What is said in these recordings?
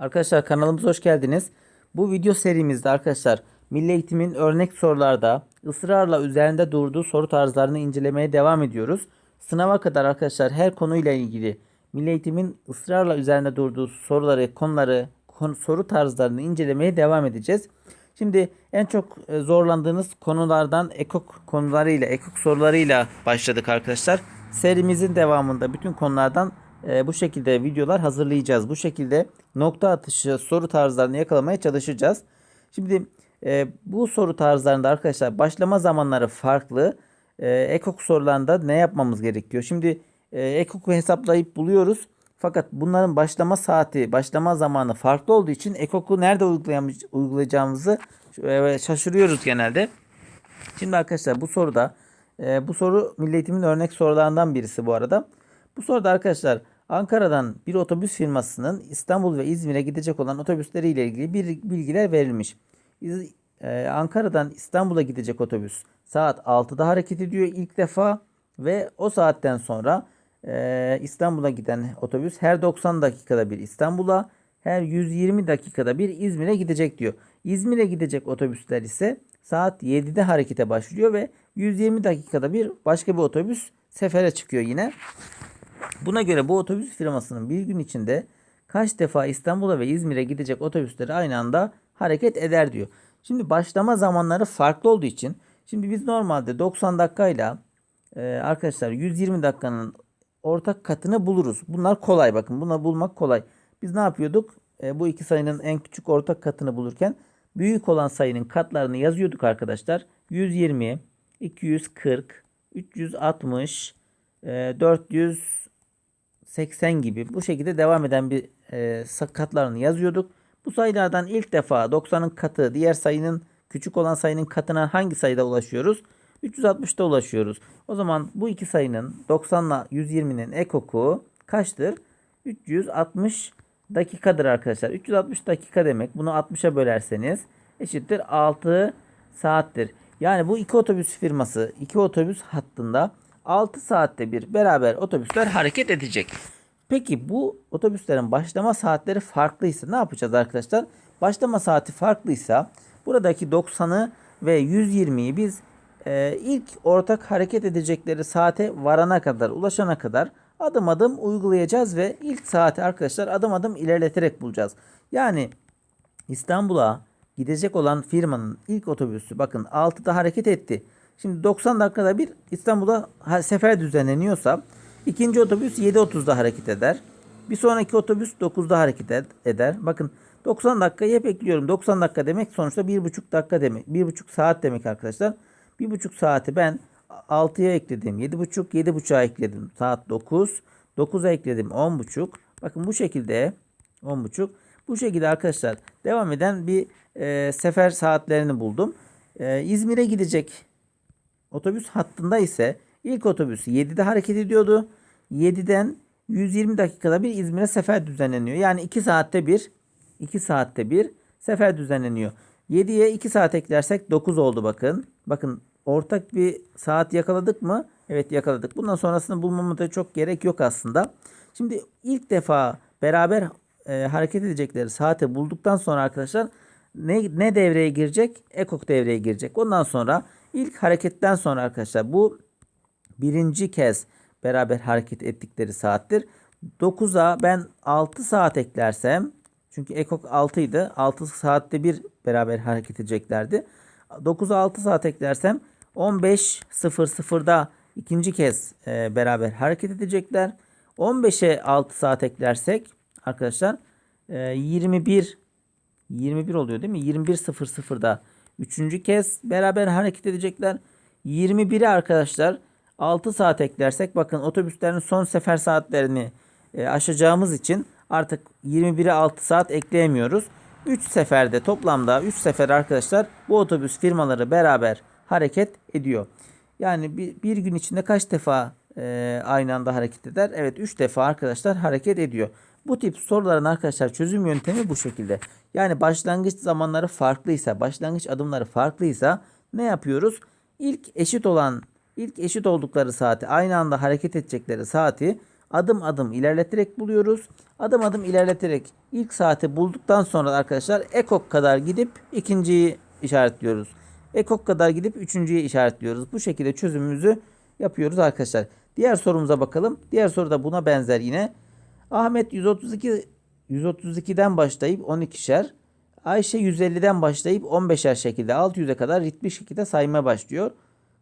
Arkadaşlar kanalımıza hoş geldiniz. Bu video serimizde arkadaşlar Milli Eğitim'in örnek sorularda ısrarla üzerinde durduğu soru tarzlarını incelemeye devam ediyoruz. Sınava kadar arkadaşlar her konuyla ilgili Milli Eğitim'in ısrarla üzerinde durduğu soruları, konuları, konu, soru tarzlarını incelemeye devam edeceğiz. Şimdi en çok e, zorlandığınız konulardan ekok konularıyla, ekok sorularıyla başladık arkadaşlar. Serimizin devamında bütün konulardan e, bu şekilde videolar hazırlayacağız. Bu şekilde nokta atışı soru tarzlarını yakalamaya çalışacağız. Şimdi e, bu soru tarzlarında arkadaşlar başlama zamanları farklı. E, ekok sorularında ne yapmamız gerekiyor? Şimdi e, ekoku hesaplayıp buluyoruz. Fakat bunların başlama saati, başlama zamanı farklı olduğu için ekoku nerede uygulayacağımızı e, şaşırıyoruz genelde. Şimdi arkadaşlar bu soruda e, bu soru Milli Eğitim'in örnek sorularından birisi bu arada. Bu soruda arkadaşlar Ankara'dan bir otobüs firmasının İstanbul ve İzmir'e gidecek olan otobüsleriyle ilgili bir bilgiler verilmiş. İz- e, Ankara'dan İstanbul'a gidecek otobüs saat 6'da hareket ediyor ilk defa ve o saatten sonra e, İstanbul'a giden otobüs her 90 dakikada bir İstanbul'a, her 120 dakikada bir İzmir'e gidecek diyor. İzmir'e gidecek otobüsler ise saat 7'de harekete başlıyor ve 120 dakikada bir başka bir otobüs sefere çıkıyor yine. Buna göre bu otobüs firmasının bir gün içinde kaç defa İstanbul'a ve İzmir'e gidecek otobüsleri aynı anda hareket eder diyor. Şimdi başlama zamanları farklı olduğu için şimdi biz normalde 90 dakikayla e, arkadaşlar 120 dakikanın ortak katını buluruz. Bunlar kolay bakın. Bunları bulmak kolay. Biz ne yapıyorduk? E, bu iki sayının en küçük ortak katını bulurken büyük olan sayının katlarını yazıyorduk arkadaşlar. 120, 240, 360, e, 480 gibi bu şekilde devam eden bir e, katlarını yazıyorduk. Bu sayılardan ilk defa 90'ın katı diğer sayının küçük olan sayının katına hangi sayıda ulaşıyoruz? 360'da ulaşıyoruz. O zaman bu iki sayının 90 ile 120'nin ekoku kaçtır? 360 dakikadır arkadaşlar. 360 dakika demek. Bunu 60'a bölerseniz eşittir 6 saattir. Yani bu iki otobüs firması iki otobüs hattında 6 saatte bir beraber otobüsler hareket edecek. Peki bu otobüslerin başlama saatleri farklıysa ne yapacağız arkadaşlar? Başlama saati farklıysa buradaki 90'ı ve 120'yi biz e, ilk ortak hareket edecekleri saate varana kadar, ulaşana kadar adım adım uygulayacağız ve ilk saati arkadaşlar adım adım ilerleterek bulacağız. Yani İstanbul'a gidecek olan firmanın ilk otobüsü bakın 6'da hareket etti. Şimdi 90 dakikada bir İstanbul'a sefer düzenleniyorsa ikinci otobüs 7.30'da hareket eder. Bir sonraki otobüs 9'da hareket ed- eder. Bakın 90 dakikayı hep ekliyorum. 90 dakika demek sonuçta 1,5 dakika demek. 1,5 saat demek arkadaşlar. 1,5 saati ben 6'ya ekledim. 7,5 7,5'a ekledim. Saat 9. 9'a ekledim 10,5. Bakın bu şekilde 10,5. Bu şekilde arkadaşlar devam eden bir e, sefer saatlerini buldum. E, İzmir'e gidecek otobüs hattında ise ilk otobüs 7'de hareket ediyordu. 7'den 120 dakikada bir İzmir'e sefer düzenleniyor. Yani 2 saatte bir 2 saatte bir sefer düzenleniyor. 7'ye 2 saat eklersek 9 oldu bakın. Bakın ortak bir saat yakaladık mı? Evet yakaladık. Bundan sonrasını bulmama da çok gerek yok aslında. Şimdi ilk defa beraber e, hareket edecekleri saati bulduktan sonra arkadaşlar ne, ne devreye girecek? Ekok devreye girecek. Ondan sonra ilk hareketten sonra arkadaşlar bu birinci kez beraber hareket ettikleri saattir. 9'a ben 6 saat eklersem çünkü ekok 6 idi. 6 saatte bir beraber hareket edeceklerdi. 9'a 6 saat eklersem 15.00'da ikinci kez e, beraber hareket edecekler. 15'e 6 saat eklersek arkadaşlar e, 21 21 oluyor değil mi? 21.00'da üçüncü kez beraber hareket edecekler. 21'e arkadaşlar 6 saat eklersek bakın otobüslerin son sefer saatlerini e, aşacağımız için artık 21'e 6 saat ekleyemiyoruz. 3 seferde toplamda 3 sefer arkadaşlar bu otobüs firmaları beraber hareket ediyor. Yani bir, bir gün içinde kaç defa e, aynı anda hareket eder? Evet 3 defa arkadaşlar hareket ediyor. Bu tip soruların arkadaşlar çözüm yöntemi bu şekilde. Yani başlangıç zamanları farklıysa, başlangıç adımları farklıysa ne yapıyoruz? İlk eşit olan, ilk eşit oldukları saati, aynı anda hareket edecekleri saati adım adım ilerleterek buluyoruz. Adım adım ilerleterek ilk saati bulduktan sonra arkadaşlar ekok kadar gidip ikinciyi işaretliyoruz. Ekok kadar gidip üçüncüyü işaretliyoruz. Bu şekilde çözümümüzü yapıyoruz arkadaşlar. Diğer sorumuza bakalım. Diğer soru da buna benzer yine. Ahmet 132 132'den başlayıp 12'şer, Ayşe 150'den başlayıp 15'er şekilde 600'e kadar ritmi şekilde saymaya başlıyor.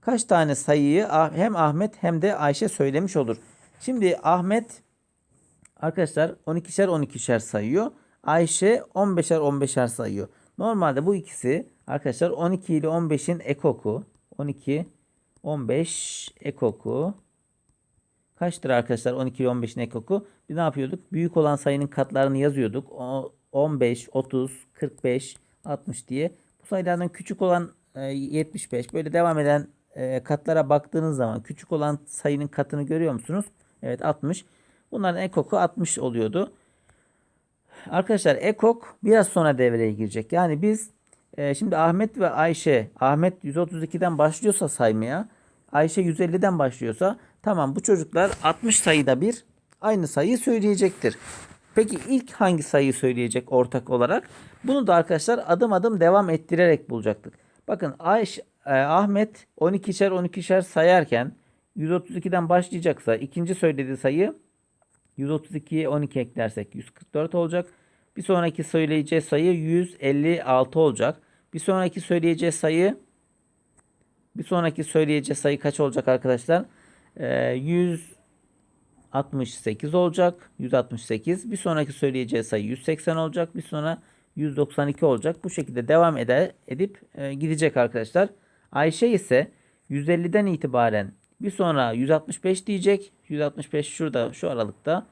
Kaç tane sayıyı Ah- hem Ahmet hem de Ayşe söylemiş olur. Şimdi Ahmet arkadaşlar 12'şer 12'şer sayıyor. Ayşe 15'er 15'er sayıyor. Normalde bu ikisi arkadaşlar 12 ile 15'in ekoku. 12 15 ekoku. Kaçtır arkadaşlar 12 ile 15'in ekoku? Biz ne yapıyorduk? Büyük olan sayının katlarını yazıyorduk. O 15, 30, 45, 60 diye. Bu sayılardan küçük olan e, 75 böyle devam eden e, katlara baktığınız zaman küçük olan sayının katını görüyor musunuz? Evet 60. Bunların ekoku 60 oluyordu. Arkadaşlar ekok biraz sonra devreye girecek. Yani biz e, şimdi Ahmet ve Ayşe Ahmet 132'den başlıyorsa saymaya Ayşe 150'den başlıyorsa tamam bu çocuklar 60 sayıda bir aynı sayıyı söyleyecektir. Peki ilk hangi sayıyı söyleyecek ortak olarak? Bunu da arkadaşlar adım adım devam ettirerek bulacaktık. Bakın Ayşe, e, Ahmet 12'şer 12'şer sayarken 132'den başlayacaksa ikinci söylediği sayı 132'ye 12 eklersek 144 olacak. Bir sonraki söyleyeceği sayı 156 olacak. Bir sonraki söyleyeceği sayı bir sonraki söyleyeceği sayı kaç olacak arkadaşlar? Ee, 168 olacak. 168. Bir sonraki söyleyeceği sayı 180 olacak. Bir sonra 192 olacak. Bu şekilde devam eder, edip e, gidecek arkadaşlar. Ayşe ise 150'den itibaren bir sonra 165 diyecek. 165 şurada şu aralıkta.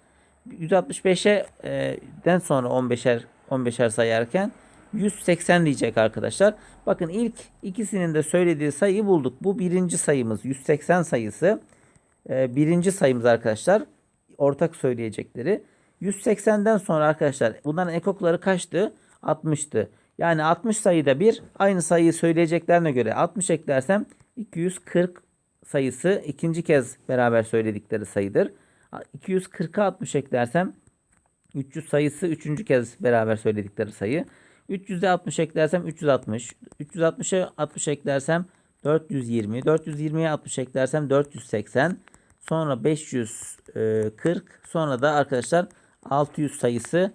165'e e, den sonra 15'er 15'er sayarken 180 diyecek arkadaşlar. Bakın ilk ikisinin de söylediği sayıyı bulduk. Bu birinci sayımız 180 sayısı. E, birinci sayımız arkadaşlar. Ortak söyleyecekleri. 180'den sonra arkadaşlar bunların ekokları kaçtı? 60'tı. Yani 60 sayıda bir aynı sayıyı söyleyeceklerine göre 60 eklersem 240 sayısı ikinci kez beraber söyledikleri sayıdır. 240'a 60 eklersem 300 sayısı üçüncü kez beraber söyledikleri sayı. 300'e 60 eklersem 360. 360'a 60 eklersem 420. 420'ye 60 eklersem 480. Sonra 540. Sonra da arkadaşlar 600 sayısı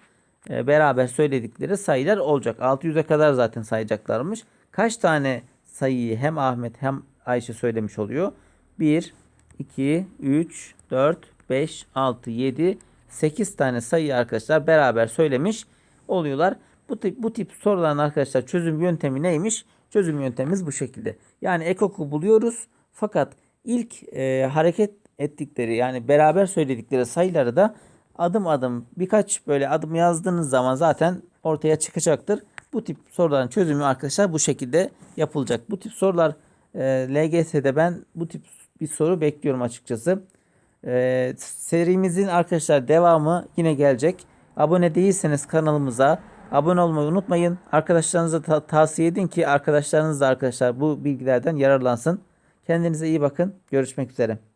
e, beraber söyledikleri sayılar olacak. 600'e kadar zaten sayacaklarmış. Kaç tane sayıyı hem Ahmet hem Ayşe söylemiş oluyor? 1, 2, 3, 4, 5, 6, 7, 8 tane sayı arkadaşlar beraber söylemiş oluyorlar. Bu tip, bu tip soruların arkadaşlar çözüm yöntemi neymiş? Çözüm yöntemimiz bu şekilde. Yani ekoku buluyoruz fakat ilk e, hareket ettikleri yani beraber söyledikleri sayıları da adım adım birkaç böyle adım yazdığınız zaman zaten ortaya çıkacaktır. Bu tip soruların çözümü arkadaşlar bu şekilde yapılacak. Bu tip sorular e, LGS'de ben bu tip bir soru bekliyorum açıkçası. E, serimizin arkadaşlar devamı yine gelecek. Abone değilseniz kanalımıza abone olmayı unutmayın. Arkadaşlarınıza ta- tavsiye edin ki arkadaşlarınız da arkadaşlar bu bilgilerden yararlansın. Kendinize iyi bakın. Görüşmek üzere.